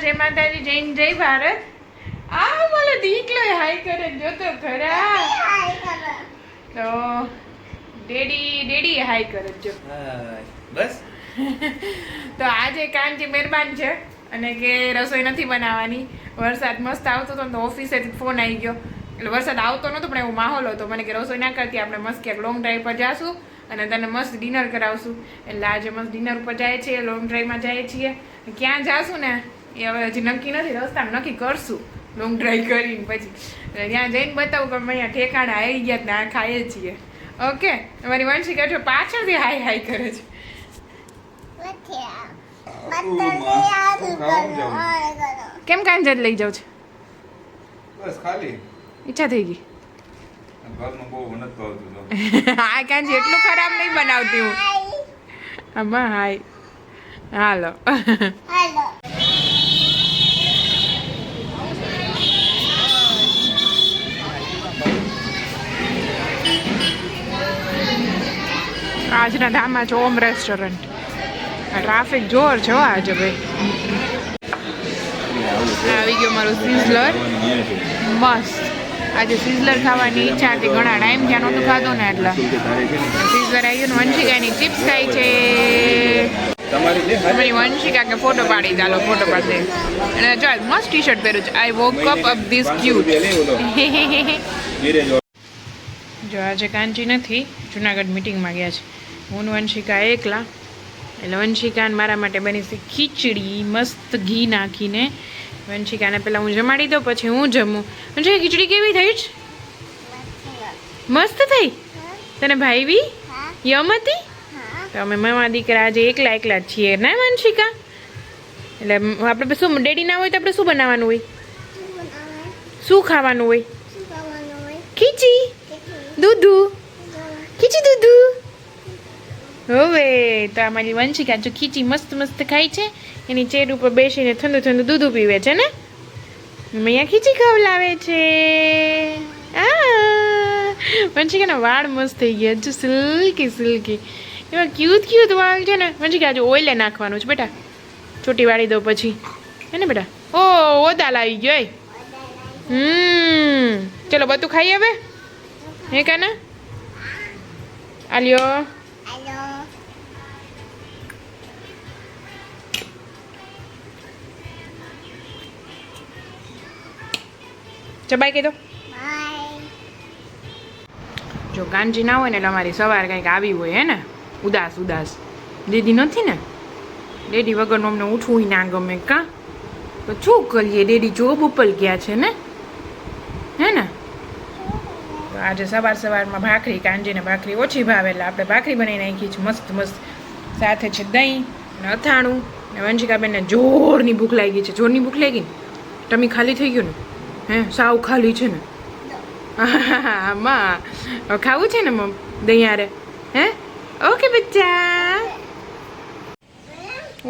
જય માતાજી જૈન જય ભારત. આ બોલો દીકલો હાય કરે જો તો ખરા. તો ડેડી ડેડી હાય કરે જો બસ? તો આજે કાનજી મહેરબાન છે અને કે રસોઈ નથી બનાવવાની. વરસાદ મસ્ત આવતો હતો ને તો ઓફિસેથી ફોન આવી ગયો. એટલે વરસાદ આવતો નહોતો પણ એવો માહોલ હતો. મને કે રસોઈ ના કરતી આપણે મસ્ત ક્યાંક લોંગ ડ્રાઈવ પર જાશું અને તને મસ્ત ડિનર કરાવશું. એટલે આજે મસ્ત ડિનર ઉપર જાય છીએ લોંગ ડ્રાઈવમાં જઈએ છીએ. ક્યાં જાશું ને? એ હવે હજી નક્કી નથી રસ્તામાં નક્કી કરશું. લોંગ ડ્રાઈવ કરીને પછી. ત્યાં જઈને બતાવું કે અમે અહીંયા ઠેકાણા આવી ગયા ને આ ખાઈએ છીએ. ઓકે તમારી વંશી કહે પાછળથી હાય હાય કરે છે. કેમ કાંજર લઈ જાવ છે? બસ ખાલી. ઈચ્છા થઈ ગઈ. આ કાંજી એટલું ખરાબ નહીં બનાવતી હું. હા હાય. હાલો. આજના ધામમાં છે ઓમ રેસ્ટોરન્ટ. ટ્રાફિક જોર છે આજે ભાઈ. આવી ગયો મારું સિઝલર. મસ્ત. આજે સિઝલર ખાવાની ઈચ્છા હતી, ઘણા ટાઈમ ત્યાં નહોતું ખાધું ને એટલે. સિઝલર આવી ને વંશિકાની ચિપ્સ ખાઈ છે. તમારી વંશિકા કે ફોટો પાડી ચાલો ફોટો પાડી અને જો, મસ્ત ટી શર્ટ પહેર્યું છે. I walk up up this cute જો, આજે કાંચી નથી, જુનાગઢ મિટિંગમાં ગયા છે. હું વંશિકા એકલા. એટલે વંશિકાને મારા માટે બની છે ખીચડી. મસ્ત ઘી નાખીને વંશિકાને પહેલાં હું જમાડી દઉં, પછી હું જમું. વંશિકા ખીચડી કેવી થઈ છે મસ્ત થઈ? તને ભાઈવી? યમ હતી? તો અમે મામા દીકરા આજે એકલા એકલા જ છીએ, ના વંશિકા? એટલે આપણે શું, ડેડી ના હોય તો આપણે શું બનાવવાનું હોય? શું ખાવાનું હોય? ખીચી. દૂધુ. ખીચી દૂધુ. હવે તો અમારી વંશિકા જો ખીચી મસ્ત મસ્ત ખાય છે, એની ચેર ઉપર બેસીને ઠંડુ ઠંડુ દૂધ પીવે છે ને? અહીંયા ખીચી ખવડાવે છે. વંશિકાના વાળ મસ્ત થઈ ગયા જો સિલ્કી સિલ્કી. એમાં ક્યુત ક્યુત વાળ છે ને. વંશિકા આજે ઓઇલે નાખવાનું છે બેટા. ચોટી વાળી દો પછી. હે ને બેટા? ઓ, ઓદા આવી ગયો હમ. ચલો, બધું ખાઈ હવે હે કાના? આલ્યો. ચબાઈ દો જો કાનજી ના હોય ને એટલે અમારી સવાર કંઈક આવી હોય હે ને? ઉદાસ ઉદાસ. દીદી નથી ને? ડેડી વગરનું અમને ઉઠવું ના ગમે કાં? તો શું કરીએ? ડેડી જોબ ઉપર ગયા છે ને? હે ને? તો આજે સવાર સવારમાં ભાખરી કાંજીને ભાખરી ઓછી ભાવે એટલે આપણે ભાખરી બનાવી નાખી છે મસ્ત મસ્ત. સાથે છે દહીં અને અથાણું. ને વંશિકાબેનને જોરની ભૂખ લાગી છે. જોરની ભૂખ લાગી ને? ટમી ખાલી થઈ ગયું ને? હે સાવ ખાલી છે ને. માં ખાવું છે ને મમ દહીંયારે હે? ઓકે, બચ્ચા.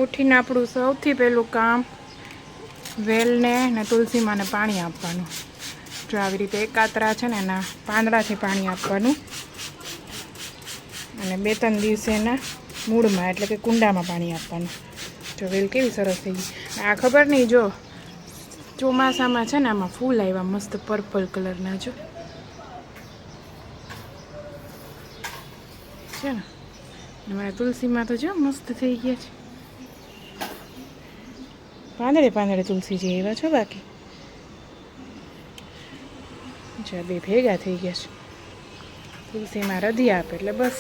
ઉઠીને આપણું સૌથી પહેલું કામ વેલને ને તુલસીમાંને પાણી આપવાનું. જો આવી રીતે એકાતરા છે ને, એના પાંદડાથી પાણી આપવાનું. અને બે ત્રણ દિવસે એના મૂળમાં, એટલે કે કુંડામાં પાણી આપવાનું. જો વેલ કેવી સરસ થઈ ગઈ. આ ખબર નહીં, જો ચોમાસામાં છે ને આમાં ફૂલ આવ્યા મસ્ત પર્પલ કલરના જો. છે ને? મારા તુલસીમાં તો જો મસ્ત થઈ ગયા છે. પાંદડે પાંદડે તુલસી જે એવા છો બાકી. જો બે ભેગા થઈ ગયા છે. તુલસીમાં રધી આપે એટલે બસ.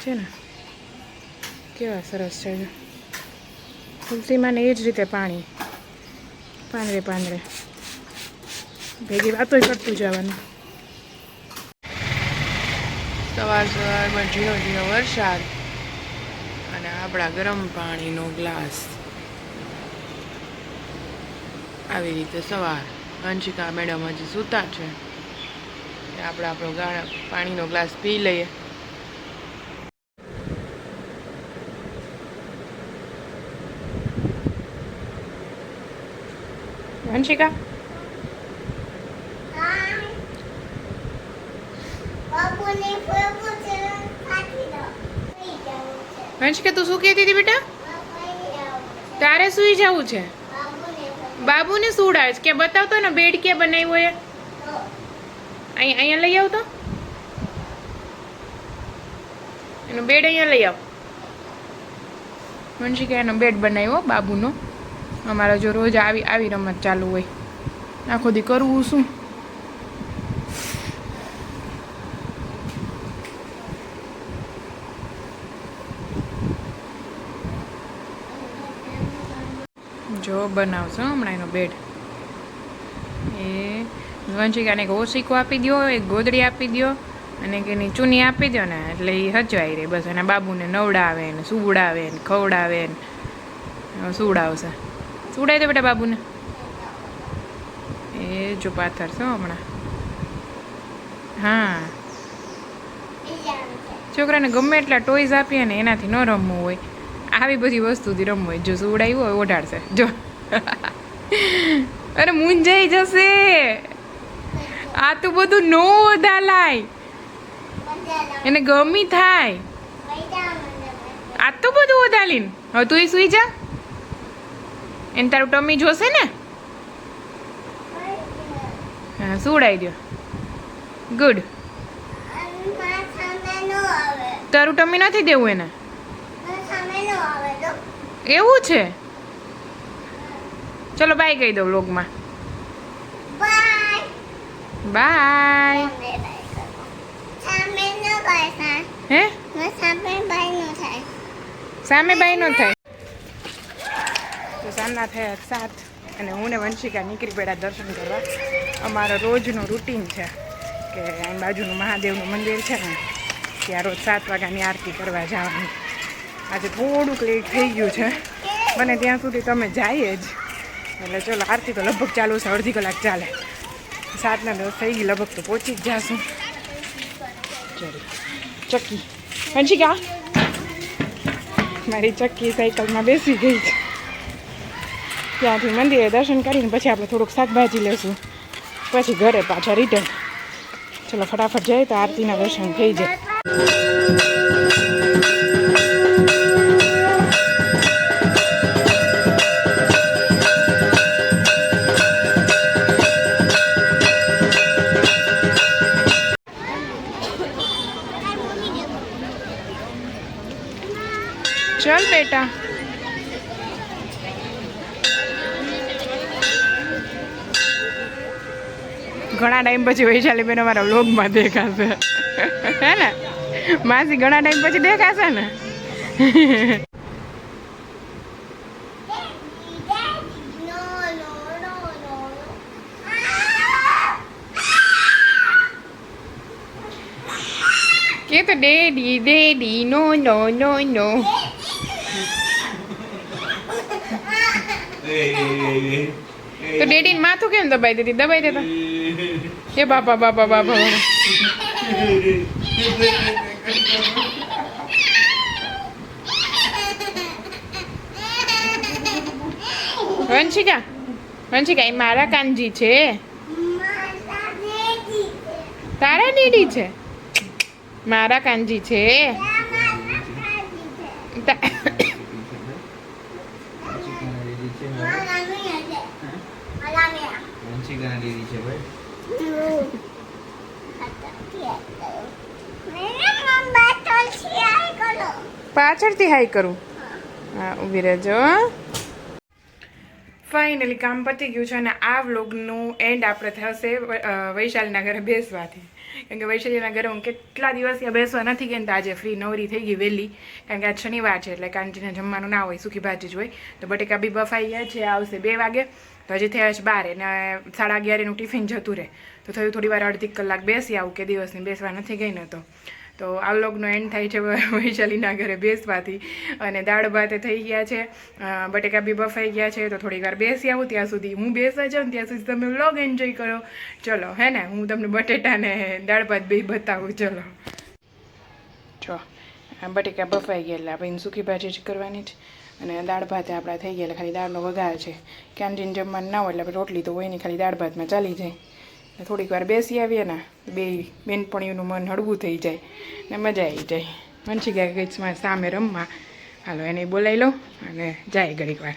છે ને? કેવા સરસ છે તુલસીમાં ને એ જ રીતે પાણી. પાંદરે પાંદરે ભેગી વાતો કરતું જવાનું સવાર સવારમાં ઝીણો ઝીણો વરસાદ અને આપણા ગરમ પાણીનો ગ્લાસ. આવી રીતે સવાર. અંશિકા મેડમ હજી સૂતા છે. આપણે આપણો ગાળા પાણીનો ગ્લાસ પી લઈએ. વંશિકા વંશિકા તું શું કહેતી હતી બેટા? તારે સુઈ જવું છે? બાબુને સુડાવે કે બતાવતો ને બેડ કે બનાવ્યો એ? અહીં અહીંયા લઈ આવતો? એનો બેડ અહીંયા લઈ આવ. વંશિકા એનો બેડ બનાવ્યો, બાબુનો. અમારા જો રોજ આવી આવી રમત ચાલુ હોય. આખો દી કરવું શું? જો બનાવશો હમણાં એનો બેડ. એ વંશિકાને એક ઓશીકો આપી દો એક ગોદડી આપી દો અને કે એની ચૂની આપી દો ને, એટલે એ હચવાઈ રહે બસ. એના બાબુને નવડાવે ને સુવડાવે ને ખવડાવે ને સુવડાવશે. સુવડાવી દે બેટા બાબુને. એ જો પાથર છો હમણાં. હા. છોકરાને ગમે એટલા ટોયઝ આપીએ ને એનાથી ન રમવું હોય. આવી બધી વસ્તુથી રમવું હોય. જો સુવડાવ્યું હોય, ઓઢાડશે. જો. અરે મૂંઝાઈ જશે. આ તો બધું નો ઓધાલાય એને ગમી થાય. આ તો બધું ઓધાલીન હવે તું સુઈ જા. એને તારું ટમી જોશે ને? હા સુડાઈ દો ગુડ તારું ટમી નથી દેવું એને? એવું છે? ચલો બાય કહી દો વ્લોગમાં બાય હે? સામે બાય નો થાય. તો સાંજના થયા સાત અને હું ને વંશિકા નીકળી પડ્યા દર્શન કરવા. અમારો રોજનું રૂટીન છે કે અહીં બાજુનું મહાદેવનું મંદિર છે ને, ત્યાં રોજ સાત વાગ્યાની આરતી કરવા જવાની. આજે થોડુંક લેટ થઈ ગયું છે. બને ત્યાં સુધી તમે જાઈએ જ. એટલે ચલો, આરતી તો લગભગ ચાલુ છે, અડધી કલાક ચાલે. સાતના દસ થઈ ગઈ, લગભગ તો પહોંચી જ જાશું. ચલો, ચક્કી. વંશિકા? મારી ચક્કી સાયકલમાં બેસી ગઈ છે. ત્યાંથી મંદિરે દર્શન કરીને પછી આપણે થોડુંક શાકભાજી લઈશું પછી ઘરે પાછા રિટર્ન ચલો ફટાફટ જાય તો આરતીના દર્શન થઈ જાય. ચલ બેટા. ઘણા ટાઈમ પછી વૈશાલી બેન અમારા વ્લોગમાં દેખાશે. હે ને? માસી ઘણા ટાઈમ પછી દેખાશે ને? કે તો daddy daddy, no no no નો. તો ડેડી માથું કેમ દબાઈ દીધી? દબાઈ દેતા. એ બાપા બાપા બાપા. વંશિકા વંશિકા, એ મારા કાનજી છે. તારા ડેડી છે. મારા કાનજી છે. છે ભાઈ. પાછળથી હાઈ કરું. હા ઊભી રહેજો ફાઇનલી કામ પતી ગયું છે અને આ વ્લોગનું એન્ડ આપણે થશે વૈશાલીના ઘરે બેસવાથી. કેમ કે વૈશાલીના ઘરે હું કેટલા દિવસ ત્યાં બેસવા નથી ગઈ તો આજે ફ્રી નવરી થઈ ગઈ વહેલી. કારણ કે આજ શનિવાર છે એટલે કાંજીને જમવાનું ના હોય સુખી ભાજી જ હોય. તો બટેકા બી બફાઈ ગયા છે, આવશે બે વાગે. તો હજી થયા છે બાર અને સાડા અગિયારેનું ટિફિન જતું રહે. તો થયું થોડી વાર અડધી કલાક બેસી આવું કે દિવસની બેસવા નથી ગઈ ને તો. તો આ વ્લોગનો એન્ડ થાય છે વૈશાલીના ઘરે બેસવાથી. અને દાળ ભાતે થઈ ગયા છે બટેકા બી બફાઈ ગયા છે, તો થોડીક વાર બેસી આવું ત્યાં સુધી. હું બેસવા જાઉં ત્યાં સુધી તમે વ્લોગ એન્જોય કરો. ચલો, હે ને? હું તમને બટેટાને દાળ ભાત બે બતાવું. ચલો. જો બટેકા બફાઈ ગયા એટલે આપણે સુખી ભાજી જ કરવાની છે. અને દાળ ભાત આપણા થઈ ગયા એટલે ખાલી દાળનો વઘાર છે. ક્યાંજીને જમવાનું ના હોય એટલે આપણે રોટલી તો હોય નહીં, ખાલી દાળ ભાતમાં ચાલી જાય. ને થોડીક વાર બેસી આવીએ ને, બે બેનપણીઓનું મન હળવું થઈ જાય ને મજા આવી જાય. મનસી ગયા ગઈ સામે રમવા. હાલો, એને બોલાવી લો અને જાય ઘડીક વાર.